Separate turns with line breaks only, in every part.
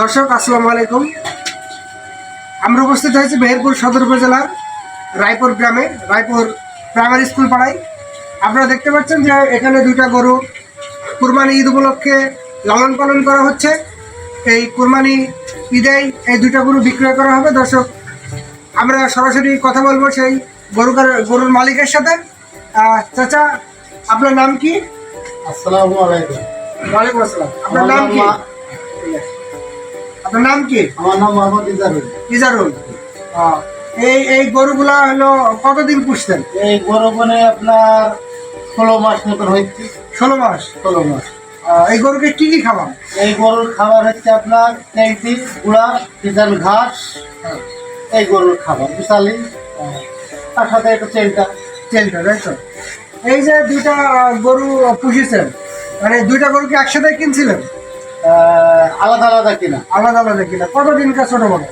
দর্শক আসসালামু আলাইকুম। আমরা উপস্থিত হয়েছি মেহেরপুর সদর উপজেলার রায়পুর গ্রামে রায়পুর প্রাইমারি স্কুল পাড়ায়। আপনারা দেখতে পাচ্ছেন যে এখানে দুইটা গরু কুরবানি ঈদ উপলক্ষে লালন পালন করা হচ্ছে। এই কুরবানি ঈদেই এই দুইটা গরু বিক্রয় করা হবে। দর্শক আমরা সরাসরি কথা বলব সেই গরু গরুর মালিকের সাথে। চাচা আপনার নাম কি?
আসসালামু আলাইকুম।
ওয়ালাইকুম আসসালাম। আপনার নাম কি? আপনার নাম কি?
আমার নাম মোহাম্মদ ইজারুল।
ইজারুল। এই এই গরুগুলা হলো কতদিন পুষতেন?
এই গরু বনে আপনার ষোলো মাস মতন হচ্ছে
ষোলো মাস?
ষোলো মাস।
এই গরুকে কি কি খাওয়ান?
এই গরুর খাবার হচ্ছে আপনার টেংটি গুড়া কিষান ঘাস। এই গরুর খাবার বিশালি। তার সাথে একটু চেনটা।
তেলটা তাই তো? এই যে দুইটা গরু পুষেছেন মানে দুইটা গরু কি একসাথে কিনছিলেন?
আলাদা আলাদা কিনা?
আলাদা আলাদা কিনা? কতদিনকার ছোট বড়?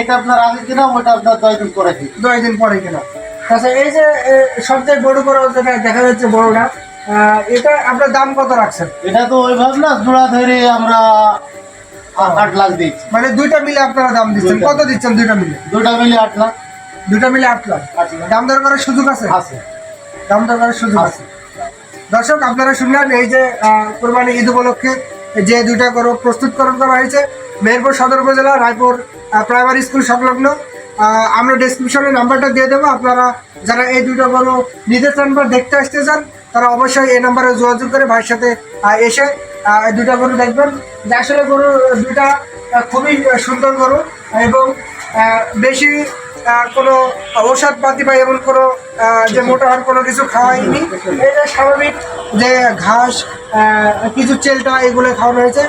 এটা আপনার আগে কিনা ওটা আপনার দশ দিন পরে কিনা?
দুই দিন পরে কিনা। আচ্ছা এই যে সবচেয়ে বড় বড় যেটা দেখা যাচ্ছে বড়টা এটা আপনার দাম কত রাখছেন?
এটা তো ওইভাবে না জোড়া ধরে আমরা আট লাখ দিচ্ছি।
মানে দুইটা মিলে আপনারা দাম দিচ্ছেন। কত দিচ্ছেন দুইটা মিলে?
দুটা মিলে আট লাখ।
দুইটা মিলে আট লাখ।
আট লাখ।
দাম দর করার সুযোগ আছে?
আছে।
দাম দর করার সুযোগ আছে। দর্শক, আপনারা শুনলেন এই যে কোরবানি ঈদ উপলক্ষে যে দুইটা গরু প্রস্তুতকরণ করা হয়েছে। মেহেরপুর সদর উপজেলা, রায়পুর প্রাইমারি স্কুল সংলগ্ন। আমরা ডিসক্রিপশনে নাম্বারটা দিয়ে দেবো। আপনারা যারা এই দুটো গরু নিতে চান বা দেখতে আসতে চান, তারা অবশ্যই এই নাম্বারে যোগাযোগ করে ভাইয়ের সাথে এসে দুটা গরু দেখবেন। যে আসলে গরু দুইটা খুবই সুন্দর গরু এবং বেশি কোনো ঔষধ পাতি বা এমন কোনো যে মোটা হওয়ার কোনো কিছু খাওয়াইনি। এটা স্বাভাবিক যে ঘাস কিছু চেলটা এগুলো খাওয়ানো হয়েছে।